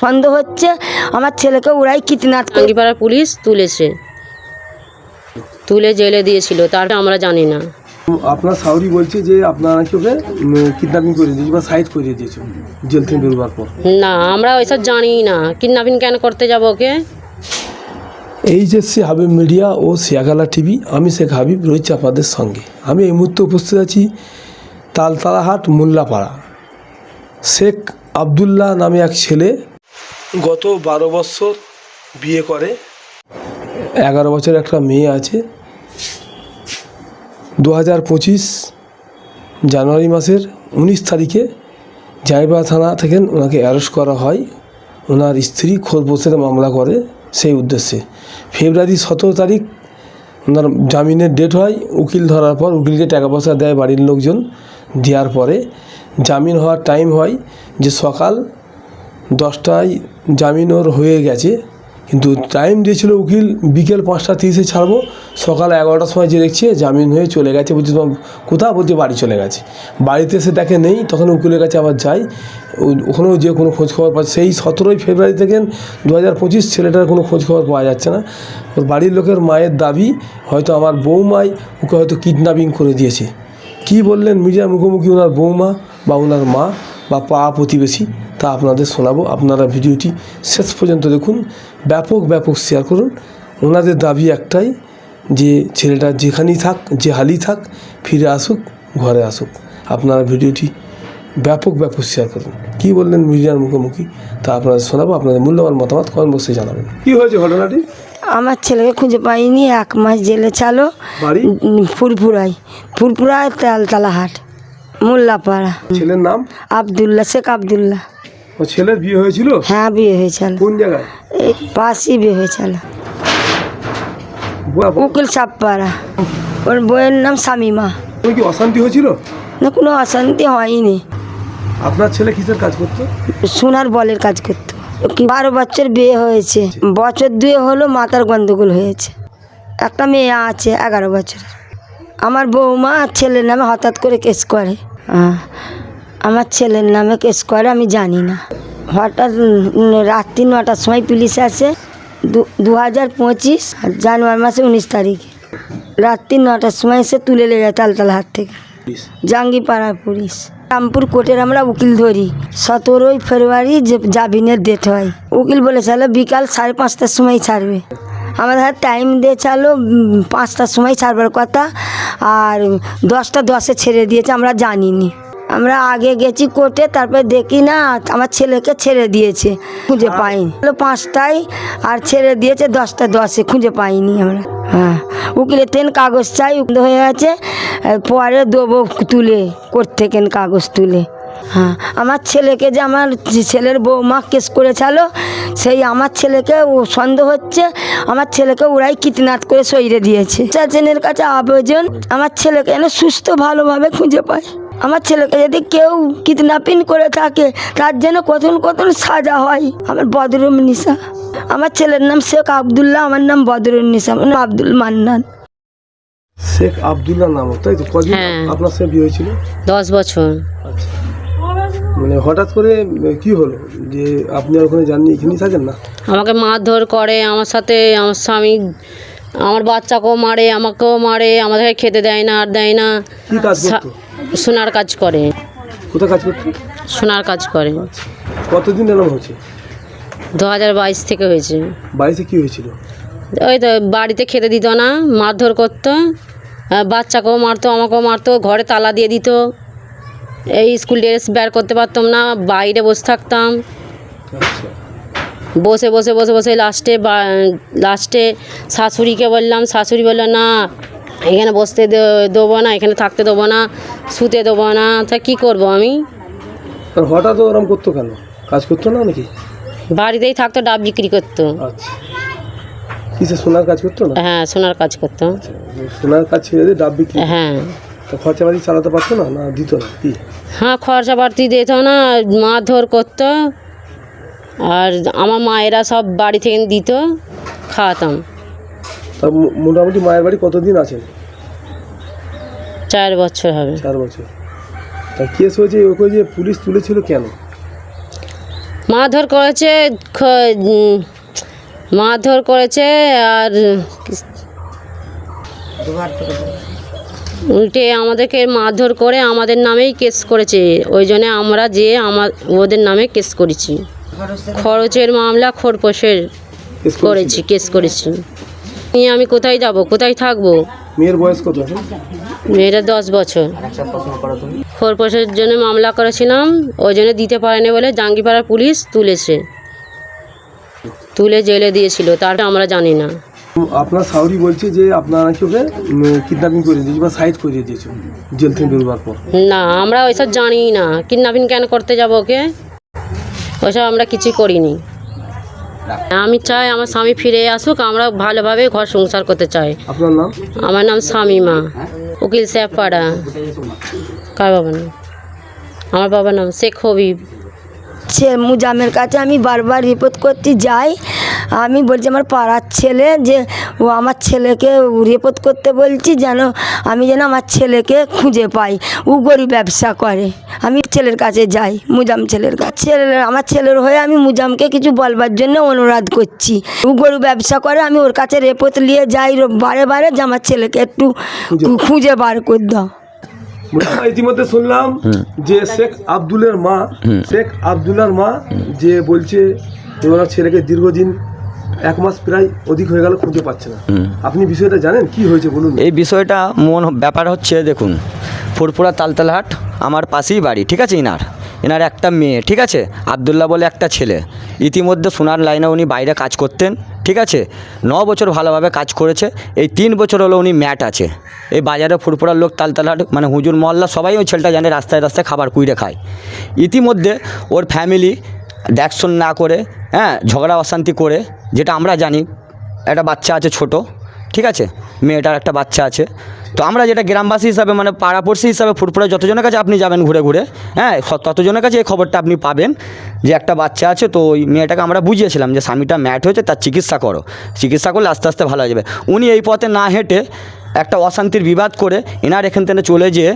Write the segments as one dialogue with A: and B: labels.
A: সন্দেহ হচ্ছে আমার ছেলেকে ওরাই করে।
B: টাঙ্গিপাড়ার পুলিশ তুলেছে। তুলে জেলে দিয়েছিল তারপরে আমরা জানি না।
C: আপনার সাউরি বলছে যে আপনার ওকে কিডন্যাপিং করে দিয়েছে বা সাইড করে দিয়েছে জেল থেকে বেরোবার পর।
B: না আমরা ওইসব জানি না। কিডন্যাপিং কেন করতে যাব ওকে?
C: এই এইচএসসি হাবিব মিডিয়া ও সিয়াগালা টিভি আমি শেখ হাবিব রয়েছে আপনাদের সঙ্গে। আমি এই মুহূর্তে উপস্থিত আছি তালতালাহাট মোল্লাপাড়া। শেখ আবদুল্লাহ নামে এক ছেলে গত বারো বছর বিয়ে করে। এগারো বছর একটা মেয়ে আছে। দু হাজার পঁচিশ জানুয়ারি মাসের উনিশ তারিখে জাইবা থানা থেকে ওনাকে অ্যারেস্ট করা হয়। ওনার স্ত্রী খোরপোষের মামলা করে সেই উদ্দেশ্যে। ফেব্রুয়ারি সতেরো তারিখ ওনার জামিনের ডেট হয়। উকিল ধরার পর উকিলকে টাকা পয়সা দেয় বাড়ির লোকজন। দেওয়ার পরে জামিন হওয়ার টাইম হয় যে সকাল দশটায় জামিন ওর হয়ে গেছে। কিন্তু টাইম দিয়েছিল উকিল, বিকেল পাঁচটা তিরিশে ছাড়বো, সকাল এগারোটার সময় যে দেখছে জামিন হয়ে চলে গেছে বলছি তোমার কোথাও বলছে বাড়ি চলে গেছে। বাড়িতে এসে দেখে নেই, তখন উকিলের কাছে আবার যাই। ওখানেও যে কোনো খোঁজখবর পাচ্ছে। সেই সতেরোই ফেব্রুয়ারি থেকে দু হাজার পঁচিশ ছেলেটার কোনো খোঁজখবর পাওয়া যাচ্ছে না। ওর বাড়ির লোকের মায়ের দাবি, হয়তো আমার বৌমাই ওকে হয়তো কিডন্যাপিং করে দিয়েছে। কি বললেন মিডিয়ার মুখোমুখি ওনার বৌমা বা ওনার মা? বা পা প্রতিবেশী তা আপনাদের শোনাবো। আপনারা ভিডিওটি শেষ পর্যন্ত দেখুন ব্যাপক ব্যাপক শেয়ার করুন। ওনাদের দাবি একটাই যে ছেলেটা যেখানেই থাক যে হালি থাক ফিরে আসুক ঘরে আসুক। আপনারা ভিডিওটি ব্যাপক ব্যাপক শেয়ার করুন। কি বললেন মিডিয়ার মুখোমুখি? তা আপনাদের শোনাবো আপনাদের মূল্যবান মতামত কমেন্ট বক্সে জানাবেন। কি হয়েছে ঘটনাটি?
A: আমার ছেলেকে খুঁজে পাইনি এক মাস জেলে চালো ফুরফুরাই ফুরফুরায় তালতলাহাট মোল্লাপাড়া।
C: ছেলের নাম?
A: আবদুল্লাহ শেখ আবদুল্লাহ।
C: ও ছেলের বিয়ে হয়েছিল?
A: হ্যাঁ বিয়ে হয়েছিল।
C: কোন জায়গায়?
A: এই পাশেই বিয়ে হয়েছিল। উকিল সাপপাড়া। ওর বইয়ের নাম শামিমা।
C: কোনো কি অশান্তি হয়েছিল?
A: না কোনো অশান্তি হয়নি।
C: আপনার ছেলে কিসের কাজ করতো?
A: সোনার বলের কাজ করতো। কি বারো বছর বিয়ে হয়েছে। বছর দুয়ে হলো মাথার গন্ডগোল হয়েছে। একটা মেয়ে আছে এগারো বছর আমার বৌমা আর ছেলের নামে হঠাৎ করে কেস করে। আমার ছেলের নামে কেস করে আমি জানি না। হঠাৎ রাত্রি নটার সময় পুলিশ আসে দু- হাজার পঁচিশ জানুয়ারি মাসে উনিশ তারিখে। রাত্রি নটার সময় এসে তুলে লেগে যায় তালতলা হাট থেকে। জাঙ্গিপাড়া পুলিশ। রামপুর কোর্টের আমরা উকিল ধরি। সতেরোই ফেব্রুয়ারি যে জামিনের ডেট হয়। উকিল বলেছিল বিকাল সাড়ে পাঁচটার সময় ছাড়বে। আমাদের টাইম দিয়ে চালো পাঁচটার সময় ছাড়বার কথা আর দশটা দশে ছেড়ে দিয়েছে আমরা জানিনি। আমরা আগে গেছি কোর্টে তারপরে দেখি না আমার ছেলেকে ছেড়ে দিয়েছে খুঁজে পাইনি। পাঁচটায় আর ছেড়ে দিয়েছে দশটা দশে খুঁজে পাইনি আমরা। হ্যাঁ উকিলের তেন কাগজ চাই উকিল হয়ে গেছে পরে দেবো তুলে কোর্ট থেকে কাগজ তুলে। হ্যাঁ আমার ছেলেকে যে আমার ছেলের বৌমা কেস করেছিল সেই আমার ছেলেকে ও সন্দেহ হচ্ছে আমার ছেলেকে ওরাই কিডন্যাপ করে সইরে দিয়েছে। চাচেনের কাছে আবেদন আমার ছেলেকে যেন সুস্থ ভালোভাবে খুঁজে পায়। আমার ছেলেকে যদি কেউ কিডন্যাপিং করে থাকে তার জন্য কতন কতন সাজা হয়। আমার বদরুম নিশা আমার ছেলের নাম শেখ আবদুল্লাহ আমার নাম বদরুম নিশা আমার নাম আব্দুল মান্নান।
C: শেখ আবদুল্লাহ নাম তাই তো? কদিন
B: হ্যাঁ।
C: আপনার সাথে বিয়ে হয়েছিল?
B: দশ বছর।
C: আচ্ছা। মানে হঠাৎ করে কি হলো? যে আপনি আর ওখানে যাননি এখানেই থাকেন না?
B: আমাকে মারধর করে আমার সাথে আমার স্বামী আমার বাচ্চাকেও মারে আমাকেও মারে আমাদেরকে খেতে দেয় না আর দেয় না।
C: কি কাজ করতো?
B: সোনার কাজ করে।
C: কোথায় কাজ করতো?
B: সোনার কাজ করে।
C: কতদিন এরকম হয়েছে?
B: দু হাজার বাইশ থেকে হয়েছে।
C: বাড়িতে কি হয়েছিল?
B: ওই তো বাড়িতে খেতে দিত না মারধর করতো বাচ্চাকেও মারতো আমাকেও মারতো ঘরে তালা দিয়ে দিত। এই স্কুল ড্রেস বের করতে পারতাম না বাইরে বসে থাকতাম। বসে বসে বসে বসে লাস্টে লাস্টে শাশুড়িকে বললাম শাশুড়ি বলল না এখানে বসতে দে- দেবো না এখানে থাকতে দেবো না শুতে দেবো না তা কী করব আমি?
C: হঠাৎ ওরম করতো কেন? কাজ করতো না নাকি?
B: বাড়িতেই থাকতো ডাব বিক্রি করতো।
C: আচ্ছা। সোনার কাজ করতো
B: হ্যাঁ সোনার কাজ করতো।
C: আচ্ছা, সোনার কাজ ছেড়ে দিয়ে ডাব বিক্রি
B: হ্যাঁ।
C: তো চালাতে পারতো না? না দিত না? কি?
B: হ্যাঁ খরচা বাড়তি দিত না মারধর করতো। আর আমার মায়েরা সব বাড়ি থেকে দিত খাওয়াতাম।
C: তা মো- মোটামুটি মায়ের বাড়ি কতদিন আছেন
B: চার বছর হবে।
C: চার বছর। তা কেস হয়েছে ওকে যে পুলিশ তুলেছিল কেন?
B: মারধর করেছে খ- উম, মারধর করেছে আর উল্টে আমাদেরকে মারধর করে আমাদের নামেই কেস করেছে। ওই জন্য আমরা যে আমার ওদের নামে কেস করেছি। খরচের মামলা খরপোশের করেছি। কেস করেছি। নিয়ে আমি কোথায় যাব? কোথায় থাকব?
C: মেয়ের বয়স কত
B: মেয়েটা দশ বছর। খরপোশের জন্য মামলা করেছিলাম ওই জন্য দিতে পারেনি বলে জাঙ্গিপাড়ার পুলিশ তুলেছে। তুলে জেলে দিয়েছিল তারটা আমরা জানি না।
C: আপনার সাউরি বলছে যে আপনারা নাকি ওকে কিডন্যাপিং করে দিয়েছে বা সাইড করে দিয়েছে জেল থেকে বেরোবার পর।
B: না আমরা ওইসব জানি না। কিডন্যাপিং কেন করতে যাব ওকে? ওইসব আমরা কিছু করিনি। আমি চাই আমার স্বামী ফিরে আসুক আমরা ভালোভাবে ঘর সংসার করতে চাই।
C: আপনার নাম?
B: আমার নাম শামিমা। উকিল সাহেব পাড়া কার বাবার নাম? আমার বাবার নাম শেখ হবিব।
A: সে মুজামের কাছে আমি বারবার রিপোর্ট করতে যাই। আমি বলছি আমার পাড়ার ছেলে যে ও আমার ছেলেকে রিপোর্ট করতে বলছি যেন আমি যেন আমার ছেলেকে খুঁজে পাই। ও গরিব ব্যবসা করে। আমি ছেলের কাছে যাই মুজাম ছেলের কাছে। ছেলে আমার ছেলের হয়ে আমি মুজামকে কিছু বলবার জন্য অনুরোধ করছি। ও গরু ব্যবসা করে আমি ওর কাছে রেপোর্ট নিয়ে যাই বারে বারে যে আমার ছেলেকে একটু খুঁজে বার করে দাও।
C: ইতিমধ্যে শুনলাম যে শেখ আব্দুলের মা শেখ আব্দুল্লার মা যে বলছে ওনার ছেলেকে দীর্ঘদিন এক মাস প্রায় অধিক হয়ে গেল খুঁজে পাচ্ছে না। আপনি বিষয়টা জানেন? কি হয়েছে বলুন?
D: এই বিষয়টা মন ব্যাপার হচ্ছে দেখুন ফুরপুরা তালতালহাট আমার পাশেই বাড়ি ঠিক আছে ইনার? এনার একটা মেয়ে ঠিক আছে? আবদুল্লাহ বলে একটা ছেলে। ইতিমধ্যে সোনার লাইনে উনি বাইরে কাজ করতেন ঠিক আছে? ন বছর ভালোভাবে কাজ করেছে এই তিন বছর হলো উনি ম্যাট আছে। এই বাজারে ফুরপুরার লোক তালতালহাট মানে হুজুর মহল্লা সবাই ওই ছেলেটা জানে রাস্তায় রাস্তায় খাবার কুইরে খায়। ইতিমধ্যে ওর ফ্যামিলি দেখশন না করে হ্যাঁ ঝগড়া, অশান্তি করে, যেটা আমরা জানি, একটা বাচ্চা আছে ছোট, ঠিক আছে? মেয়েটার একটা বাচ্চা আছে। তো আমরা যেটা গ্রামবাসী হিসাবে মানে পাড়াপড়শি হিসাবে, ফুরফুরে যতজনের কাছে আপনি যাবেন ঘুরে ঘুরে হ্যাঁ ততজনের কাছে এই খবরটা আপনি পাবেন, যে একটা বাচ্চা আছে, তো ওই মেয়েটাকে আমরা বুঝিয়েছিলাম যে স্বামীটা ম্যাট হয়েছে, তার চিকিৎসা করো। চিকিৎসা করলে আস্তে আস্তে ভালো হয়ে যাবে। উনি এই পথে না হেঁটে একটা অশান্তির বিবাদ করে, এনার এখান থেকে চলে যেয়ে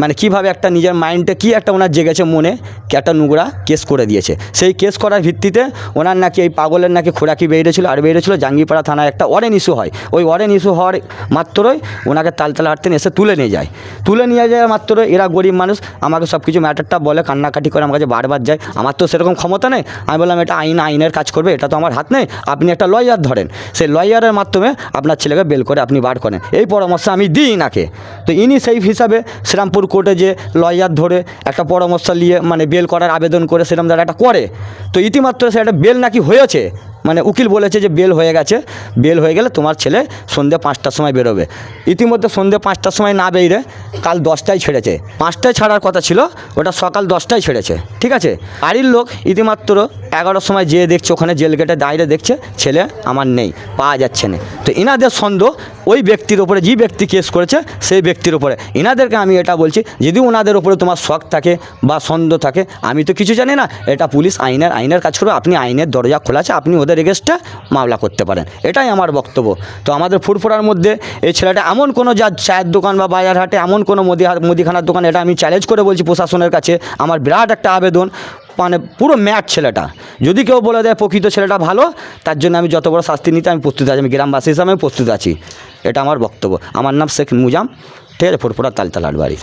D: মানে কীভাবে একটা নিজের মাইন্ডে কি একটা ওনার জেগেছে মনে, একটা নোংরা কেস করে দিয়েছে। সেই কেস করার ভিত্তিতে ওনার নাকি এই পাগলের নাকি খোরাকি বেরিয়েছিল, আর বেরিয়েছিল জাঙ্গিপাড়া থানায় একটা ওয়ারেন ইস্যু হয়। ওই অরেন ইস্যু হওয়ার মাত্রই ওনাকে তালতালা হাঁটতেন এসে তুলে নিয়ে যায়। তুলে নিয়ে যায় মাত্র এরা গরিব মানুষ, আমাকে সব কিছু ম্যাটারটা বলে, কান্নাকাটি করে আমার কাছে বারবার যায়। আমার তো সেরকম ক্ষমতা নেই। আমি বললাম, এটা আইন, আইনের কাজ করবে, এটা তো আমার হাত নেই। আপনি একটা লয়ার ধরেন। সেই লয়ারের মাধ্যমে আপনার ছেলেকে বেল করে আপনি বার করেন। এই পরামর্শ আমি দিই নাকে তো ইনি সেই হিসাবে শ্রীরামপুর কোর্টে যে লয়ার ধরে একটা পরামর্শ নিয়ে মানে বেল করার আবেদন করে সেরকম যারা একটা করে, তো ইতিমাত্র সে একটা বেল নাকি হয়েছে? মানে উকিল বলেছে যে বেল হয়ে গেছে, বেল হয়ে গেলে তোমার ছেলে সন্ধ্যে পাঁচটার সময় বেরোবে। ইতিমধ্যে সন্ধ্যে পাঁচটার সময় না বেরিয়ে কাল দশটায় ছেড়েছে। পাঁচটায় ছাড়ার কথা ছিল, ওটা সকাল দশটায় ছেড়েছে, ঠিক আছে? বাড়ির লোক ইতিমাত্র এগারোটার সময় যেয়ে দেখছে, ওখানে জেল গেটে দাঁড়িয়ে দেখছে, ছেলে আমার নেই, পাওয়া যাচ্ছে না। তো ইনাদের সন্দেহ, ওই ব্যক্তির ওপরে যে ব্যক্তি কেস করেছে, সেই ব্যক্তির ওপরে। ইনাদেরকে আমি এটা বলছি, যদি ওনাদের ওপরে তোমার শখ থাকে বা সন্দেহ থাকে, আমি তো কিছু জানি না, এটা পুলিশ আইনের আইনের কাজ করবে, আপনি আইনের দরজা খোলা আছে, আপনি ওদের এগেস্টে মামলা করতে পারেন। এটাই আমার বক্তব্য। তো আমাদের ফুরফুরার মধ্যে এই ছেলেটা এমন কোনো যা চায়ের দোকান বা বাজার হাটে এমন কোনো মুদি মুদিখানার দোকান, এটা আমি চ্যালেঞ্জ করে বলছি প্রশাসনের কাছে। আমার বিরাট একটা আবেদন মানে পুরো ম্যাট ছেলেটা। যদি কেউ বলে দেয় প্রকৃত ছেলেটা ভালো, তার জন্য আমি যত বড় শাস্তি নিতে আমি প্রস্তুত আছি। আমি গ্রামবাসী হিসাবে আমি প্রস্তুত আছি। এটা আমার বক্তব্য। আমার নাম শেখ মুজাম, ঠিক আছে ফুরফুরা তালতালাট বাড়ি